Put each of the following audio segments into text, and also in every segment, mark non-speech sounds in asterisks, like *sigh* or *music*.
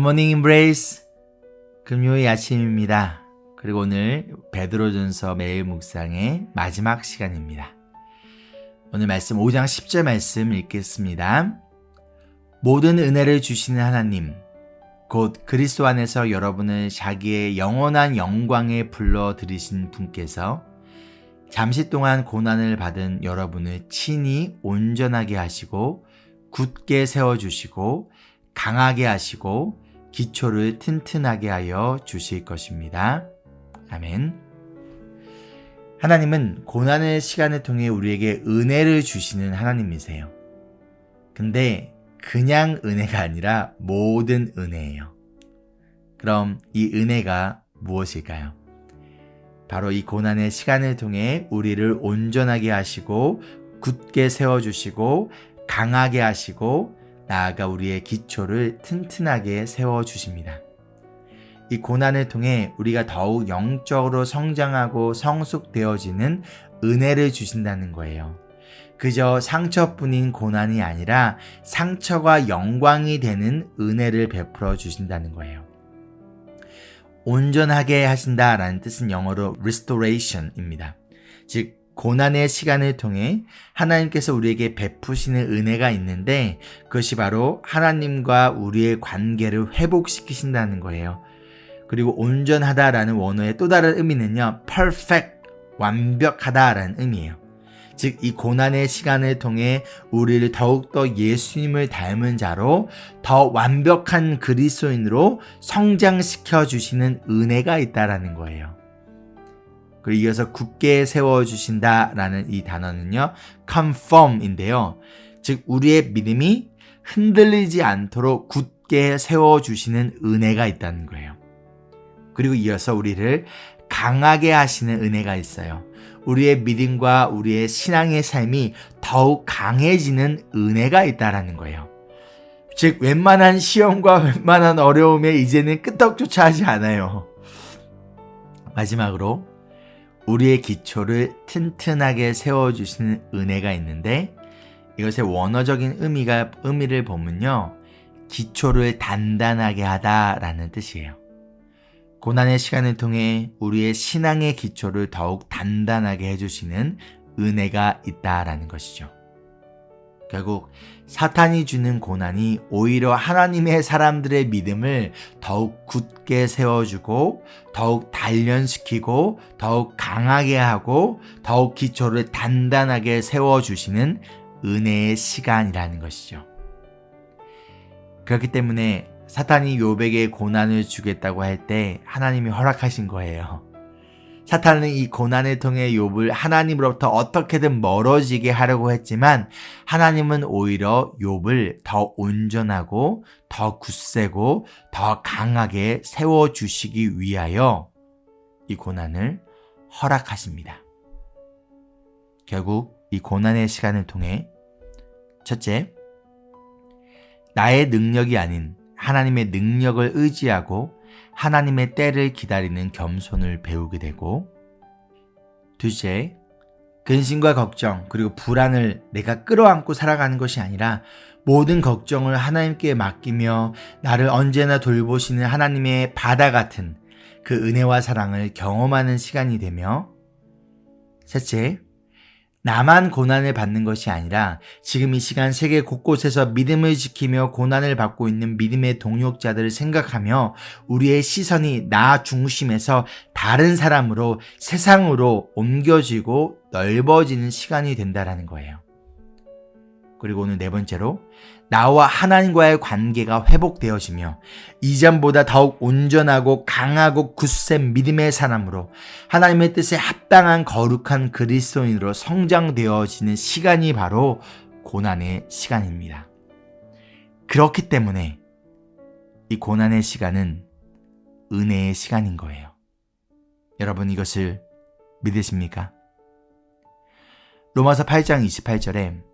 굿모닝 임브레이스 금요일 아침입니다. 그리고 오늘 베드로전서 매일 묵상의 마지막 시간입니다. 오늘 말씀 5장 10절 말씀 읽겠습니다. 모든 은혜를 주시는 하나님 곧 그리스도 안에서 여러분을 자기의 영원한 영광에 불러 들이신 분께서 잠시 동안 고난을 받은 여러분을 친히 온전하게 하시고 굳게 세워 주시고 강하게 하시고 기초를 튼튼하게 하여 주실 것입니다. 아멘. 하나님은 고난의 시간을 통해 우리에게 은혜를 주시는 하나님이세요. 근데 그냥 은혜가 아니라 모든 은혜예요. 그럼 이 은혜가 무엇일까요? 바로 이 고난의 시간을 통해 우리를 온전하게 하시고 굳게 세워주시고 강하게 하시고 나아가 우리의 기초를 튼튼하게 세워주십니다. 이 고난을 통해 우리가 더욱 영적으로 성장하고 성숙되어지는 은혜를 주신다는 거예요. 그저 상처뿐인 고난이 아니라 상처가 영광이 되는 은혜를 베풀어 주신다는 거예요. 온전하게 하신다라는 뜻은 영어로 restoration입니다. 즉, 고난의 시간을 통해 하나님께서 우리에게 베푸시는 은혜가 있는데 그것이 바로 하나님과 우리의 관계를 회복시키신다는 거예요. 그리고 온전하다라는 원어의 또 다른 의미는요, perfect, 완벽하다라는 의미예요. 즉, 이 고난의 시간을 통해 우리를 더욱더 예수님을 닮은 자로 더 완벽한 그리스도인으로 성장시켜 주시는 은혜가 있다라는 거예요. 그리고 이어서 굳게 세워주신다라는 이 단어는요, confirm인데요. 즉, 우리의 믿음이 흔들리지 않도록 굳게 세워주시는 은혜가 있다는 거예요. 그리고 이어서 우리를 강하게 하시는 은혜가 있어요. 우리의 믿음과 우리의 신앙의 삶이 더욱 강해지는 은혜가 있다라는 거예요. 즉, 웬만한 시험과 *laughs* 웬만한 어려움에 이제는 끄떡조차 하지 않아요. 마지막으로, 우리의 기초를 튼튼하게 세워주시는 은혜가 있는데, 이것의 원어적인 의미가, 의미를 보면요. 기초를 단단하게 하다라는 뜻이에요. 고난의 시간을 통해 우리의 신앙의 기초를 더욱 단단하게 해주시는 은혜가 있다라는 것이죠. 결국 사탄이 주는 고난이 오히려 하나님의 사람들의 믿음을 더욱 굳게 세워주고 더욱 단련시키고 더욱 강하게 하고 더욱 기초를 단단하게 세워주시는 은혜의 시간이라는 것이죠. 그렇기 때문에 사탄이 요백에 고난을 주겠다고 할 때 하나님이 허락하신 거예요. 사탄은 이 고난을 통해 욥을 하나님으로부터 어떻게든 멀어지게 하려고 했지만 하나님은 오히려 욥을 더 온전하고 더 굳세고 더 강하게 세워 주시기 위하여 이 고난을 허락하십니다. 결국 이 고난의 시간을 통해 첫째 나의 능력이 아닌 하나님의 능력을 의지하고 하나님의 때를 기다리는 겸손을 배우게 되고 둘째, 근심과 걱정 그리고 불안을 내가 끌어안고 살아가는 것이 아니라 모든 걱정을 하나님께 맡기며 나를 언제나 돌보시는 하나님의 바다 같은 그 은혜와 사랑을 경험하는 시간이 되며 셋째, 나만 고난을 받는 것이 아니라 지금 이 시간 세계 곳곳에서 믿음을 지키며 고난을 받고 있는 믿음의 동역자들을 생각하며 우리의 시선이 나 중심에서 다른 사람으로 세상으로 옮겨지고 넓어지는 시간이 된다라는 거예요. 그리고 오늘 네 번째로 나와 하나님과의 관계가 회복되어지며 이전보다 더욱 온전하고 강하고 굳센 믿음의 사람으로 하나님의 뜻에 합당한 거룩한 그리스도인으로 성장되어지는 시간이 바로 고난의 시간입니다. 그렇기 때문에 이 고난의 시간은 은혜의 시간인 거예요. 여러분 이것을 믿으십니까? 로마서 8장 28절에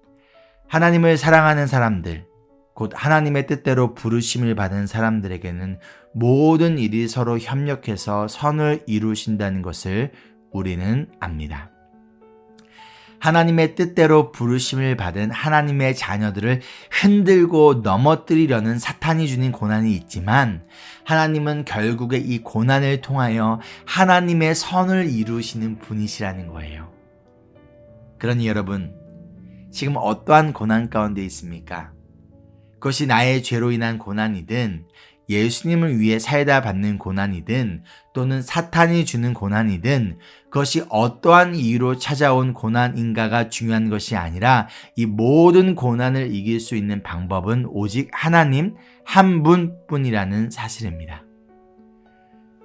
하나님을 사랑하는 사람들, 곧 하나님의 뜻대로 부르심을 받은 사람들에게는 모든 일이 서로 협력해서 선을 이루신다는 것을 우리는 압니다. 하나님의 뜻대로 부르심을 받은 하나님의 자녀들을 흔들고 넘어뜨리려는 사탄이 주는 고난이 있지만 하나님은 결국에 이 고난을 통하여 하나님의 선을 이루시는 분이시라는 거예요. 그러니 여러분, 지금 어떠한 고난 가운데 있습니까? 그것이 나의 죄로 인한 고난이든 예수님을 위해 살다 받는 고난이든 또는 사탄이 주는 고난이든 그것이 어떠한 이유로 찾아온 고난인가가 중요한 것이 아니라 이 모든 고난을 이길 수 있는 방법은 오직 하나님 한 분뿐이라는 사실입니다.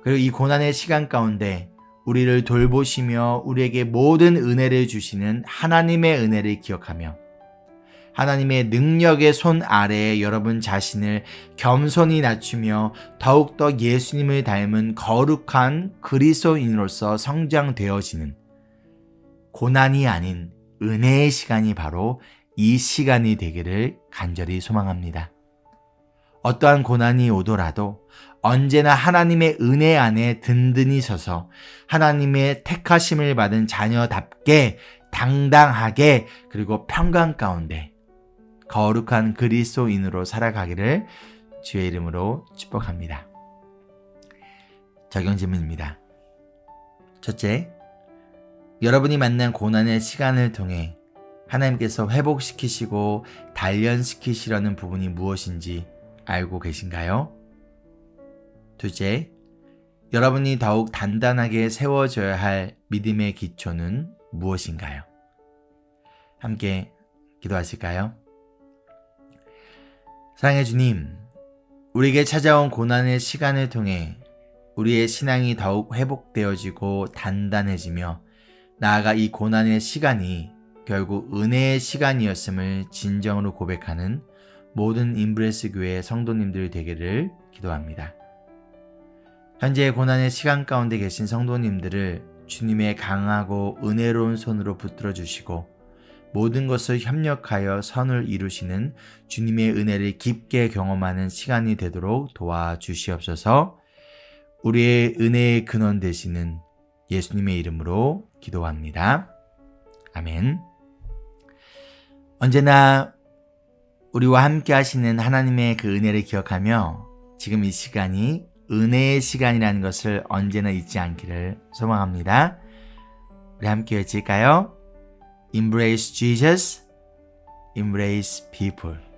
그리고 이 고난의 시간 가운데 우리를 돌보시며 우리에게 모든 은혜를 주시는 하나님의 은혜를 기억하며 하나님의 능력의 손 아래에 여러분 자신을 겸손히 낮추며 더욱더 예수님을 닮은 거룩한 그리스도인으로서 성장되어지는 고난이 아닌 은혜의 시간이 바로 이 시간이 되기를 간절히 소망합니다. 어떠한 고난이 오더라도 언제나 하나님의 은혜 안에 든든히 서서 하나님의 택하심을 받은 자녀답게 당당하게 그리고 평강 가운데 거룩한 그리스도인으로 살아가기를 주의 이름으로 축복합니다. 적용 질문입니다. 첫째, 여러분이 만난 고난의 시간을 통해 하나님께서 회복시키시고 단련시키시려는 부분이 무엇인지 알고 계신가요? 둘째, 여러분이 더욱 단단하게 세워져야 할 믿음의 기초는 무엇인가요? 함께 기도하실까요? 사랑해 주님, 우리에게 찾아온 고난의 시간을 통해 우리의 신앙이 더욱 회복되어지고 단단해지며 나아가 이 고난의 시간이 결국 은혜의 시간이었음을 진정으로 고백하는 모든 인브레스 교회 성도님들 되기를 기도합니다. 현재 고난의 시간 가운데 계신 성도님들을 주님의 강하고 은혜로운 손으로 붙들어 주시고 모든 것을 협력하여 선을 이루시는 주님의 은혜를 깊게 경험하는 시간이 되도록 도와주시옵소서 우리의 은혜의 근원 되시는 예수님의 이름으로 기도합니다. 아멘. 언제나 우리와 함께 하시는 하나님의 그 은혜를 기억하며 지금 이 시간이 은혜의 시간이라는 것을 언제나 잊지 않기를 소망합니다. 우리 함께 외칠까요? Embrace Jesus, embrace people.